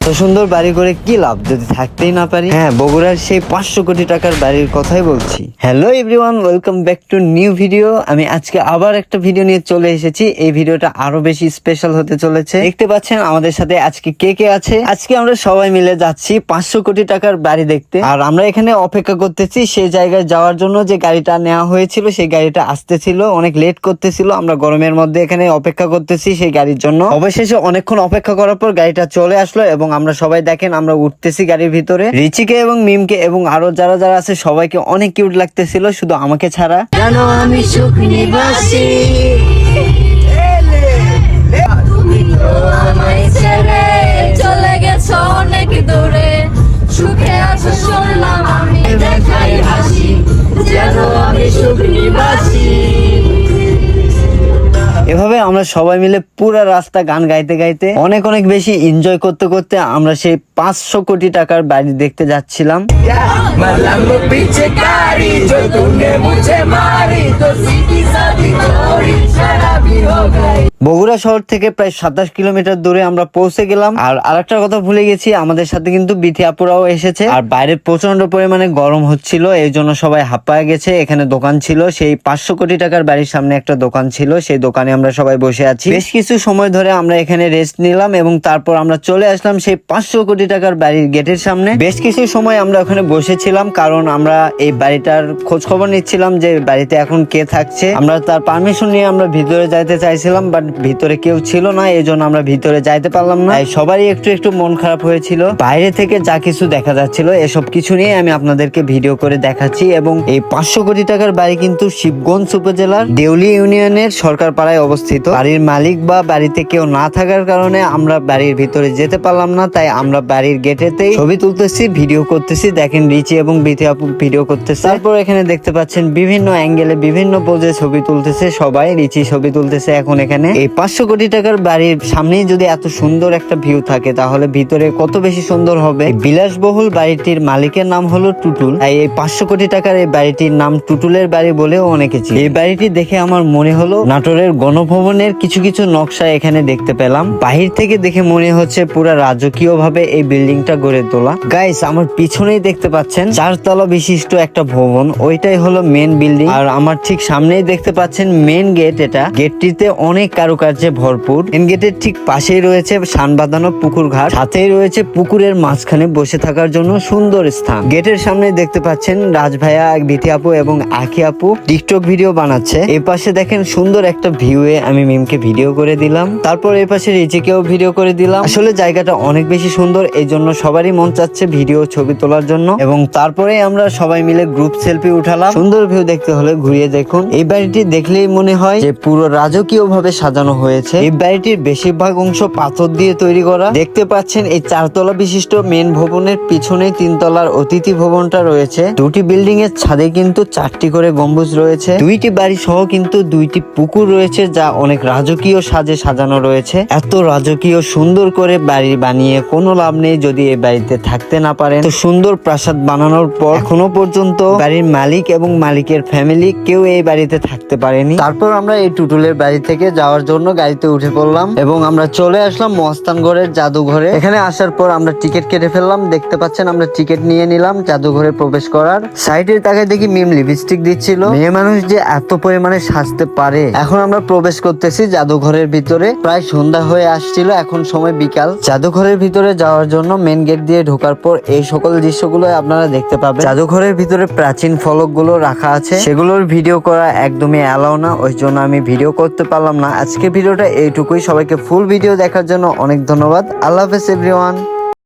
এত সুন্দর বাড়ি করে কি লাভ যদি থাকতেই না পারি? হ্যাঁ বগুড়ার সেই পাঁচশো কোটি টাকার বাড়ির কথাই বলছি। Hello everyone welcome back to new video আমি আজকে আবার একটা ভিডিও নিয়ে চলে এসেছি। এই ভিডিওটা আরও বেশি স্পেশাল হতে চলেছে। দেখতে পাচ্ছেন আমাদের সাথে আজকে কে কে আছে? আজকে আমরা সবাই মিলে যাচ্ছি পাঁচশো কোটি টাকার বাড়ি দেখতে। আর আমরা এখানে অপেক্ষা করতেছি সেই জায়গায় যাওয়ার জন্য যে গাড়িটা নেওয়া হয়েছিল সেই গাড়িটা আসতেছিল অনেক লেট করতেছিল। আমরা গরমের মধ্যে এখানে অপেক্ষা করতেছি সেই গাড়ির জন্য। অবশেষে অনেকক্ষণ অপেক্ষা করার পর গাড়িটা চলে আসলো এবং আমরা সবাই দেখেন, আমরা উঠতেছি গাড়ির ভিতরে। রিচিকে এবং মিমকে এবং আরও যারা যারা আছে, সবাইকে অনেক কিউট লাগতেছিল, শুধু আমাকে ছাড়া। জানো আমি সুখ নিবাসী? আমরা সবাই মিলে পুরা রাস্তা গান গাইতে গাইতে, অনেক অনেক বেশি এনজয় করতে করতে আমরা সেই পাঁচশো কোটি টাকার বাড়ি দেখতে যাচ্ছিলাম। মারি, তো বগুড়া শহর থেকে প্রায় সাতাশ কিলোমিটার দূরে আমরা পৌঁছে গেলাম। আর আরেকটা কথা ভুলে গেছি, আমাদের সাথে কিন্তু বিথি আপুরাও এসেছে। আর বাইরে প্রচণ্ড পরিমাণে গরম হচ্ছিল, এই জন্য সবাই হাঁপায় গেছে। এখানে দোকান ছিল, সেই পাঁচশো কোটি টাকার বাড়ির সামনে একটা দোকান ছিল, সেই দোকানে আমরা সবাই বসে আছি। বেশ কিছু সময় ধরে আমরা এখানে রেস্ট নিলাম এবং তারপর আমরা চলে আসলাম সেই পাঁচশো কোটি টাকার বাড়ির গেটের সামনে। বেশ কিছু সময় আমরা ওখানে বসেছিলাম, কারণ আমরা এই বাড়িটার খোঁজ খবর নিচ্ছিলাম যে বাড়িতে এখন কে থাকছে। আমরা তার পারমিশন নিয়ে আমরা ভিতরে যাই যাইতে চাইছিলাম বাট ভিতরে কেউ ছিল না এই জন্য আমরা ভিতরে যাইতে পারলাম না। সবারই একটু একটু মন খারাপ হয়েছিল। বাইরে থেকে যা কিছু দেখা যাচ্ছিল, এসব কিছু নিয়ে আমি আপনাদেরকে ভিডিও করে দেখাচ্ছি, এবং এই পাঁচশো কোটি টাকার বাড়ি কিন্তু শিবগঞ্জ উপজেলার দেউলি ইউনিয়নের সরকার পাড়ায় অবস্থিত। বাড়ির মালিক বা বাড়িতে কেউ না থাকার কারণে আমরা বাড়ির ভিতরে যেতে পারলাম না, তাই আমরা বাড়ির গেটেতেই ছবি তুলতেছি, ভিডিও করতেছি, দেখেন রিচি এবং বিথি আপু ভিডিও করতেছে। তারপর এখানে দেখতে পাচ্ছেন বিভিন্ন অ্যাঙ্গেলে বিভিন্ন পোজে ছবি তুলতেছে সবাই, রিচি ছবি তুলতেছে এখন এখানে। এই পাঁচশো কোটি টাকার বাড়ির সামনেই যদি এত সুন্দর একটা ভিউ থাকে, তাহলে ভিতরে কত বেশি সুন্দর হবে? বিলাসবহুল বাড়িটির মালিকের নাম হলো টুটুল। তাই এই পাঁচশো কোটি টাকার এই বাড়িটির নাম টুটুলের বাড়ি বলেও অনেকে চিনে। এই বাড়িটি দেখে আমার মনে হলো নাটোরের গণভবনের কিছু কিছু নকশা এখানে দেখতে পেলাম। বাহির থেকে দেখে মনে হচ্ছে পুরা রাজকীয় ভাবে এই বিল্ডিংটা গড়ে তোলা। গাইস আমার পিছনেই দেখতে পাচ্ছেন চারতলা বিশিষ্ট একটা ভবন। ওইটাই হলো মেন বিল্ডিং আর আমার ঠিক সামনেই দেখতে পাচ্ছেন মেন গেট এটা। গেটটিতে অনেক কারুকার্যে ভরপুর। মেন গেটের ঠিক পাশেই রয়েছে সান বাঁধানো পুকুর ঘাট। সাথেই রয়েছে পুকুরের মাঝখানে বসে থাকার জন্য সুন্দর স্থান। গেটের সামনে দেখতে পাচ্ছেন রাজ ভাইয়া বিথি আপু এবং আখি আপু। টিকটক ভিডিও বানাচ্ছে। এই পাশে দেখেন সুন্দর একটা ভিউ এ আমি মিমকে ভিডিও করে দিলাম। তারপর এই পাশে রিচিকেও ভিডিও করে দিলাম। আসলে জায়গাটা অনেক বেশি সুন্দর এই জন্য সবারই মন চাচ্ছে ভিডিও ছবি তোলার জন্য। এবং তারপরে আমরা সবাই মিলে গ্রুপ সেলফি উঠালাম। সুন্দর ভিউ দেখতে হলে ঘুরিয়ে দেখুন। এই বাড়িটি দেখলেই মনে হয় যে পুরো রাজকীয় ভাবে সাজানো হয়েছে। এই বাড়িটির বেশিরভাগ অংশ পাথর দিয়ে তৈরি করা। দেখতে পাচ্ছেন এই চারতলা বিশিষ্ট মেন ভবনের পিছনে তিনতলার অতিথি ভবনটা রয়েছে। দুটি বিল্ডিং এর ছাদে কিন্তু চারটি করে গম্বুজ রয়েছে। দুইটি বাড়ি সহ কিন্তু দুইটি পুকুর রয়েছে, যা অনেক রাজকীয় সাজে সাজানো রয়েছে। এত রাজকীয় সুন্দর করে বাড়ি বানিয়ে কোনো লাভ নেই যদি এই বাড়িতে থাকতে না পারেন। তো সুন্দর প্রাসাদ বানানোর পর এখনও পর্যন্ত বাড়ির মালিক এবং মালিকের ফ্যামিলি কেউ এই বাড়িতে থাকতে পারেনি। তারপর আমরা এই টুটুলের বাড়ি থেকে যাওয়ার জন্য গাড়িতে উঠে পড়লাম এবং আমরা চলে আসলাম মস্তানগড়ের জাদুঘরে। এখানে আসার পর আমরা টিকিট কেটে ফেললাম। দেখতে পাচ্ছেন, আমরা টিকিট নিয়ে নিলাম জাদুঘরে প্রবেশ করার। সাইডের তাকে দেখি মিম লিপস্টিক দিচ্ছিল। মেয়ে মানুষ যে এত পরিমাণে সাজতে পারে। এখন আমরা প্রবেশ করতেছি জাদুঘরের ভিতরে। প্রায় সন্ধ্যা হয়ে আসছিল, এখন সময় বিকাল। জাদুঘরের ভিতরে যাওয়ার জন্য মেন গেট দিয়ে ঢোকার পর এই সকল দৃশ্যগুলো আপনারা দেখতে পাবেন। জাদুঘরের ভিতরে প্রাচীন ফলকগুলো রাখা আছে। সেগুলোর ভিডিও করা একদমই অ্যালাউ না, ওই জন্য আমি ভিডিও করতে পারলাম না। আজকে ভিডিওটা এইটুকুই। সবাইকে ফুল ভিডিও দেখার জন্য অনেক ধন্যবাদ। আল্লাহ হাফেজ এভরিওয়ান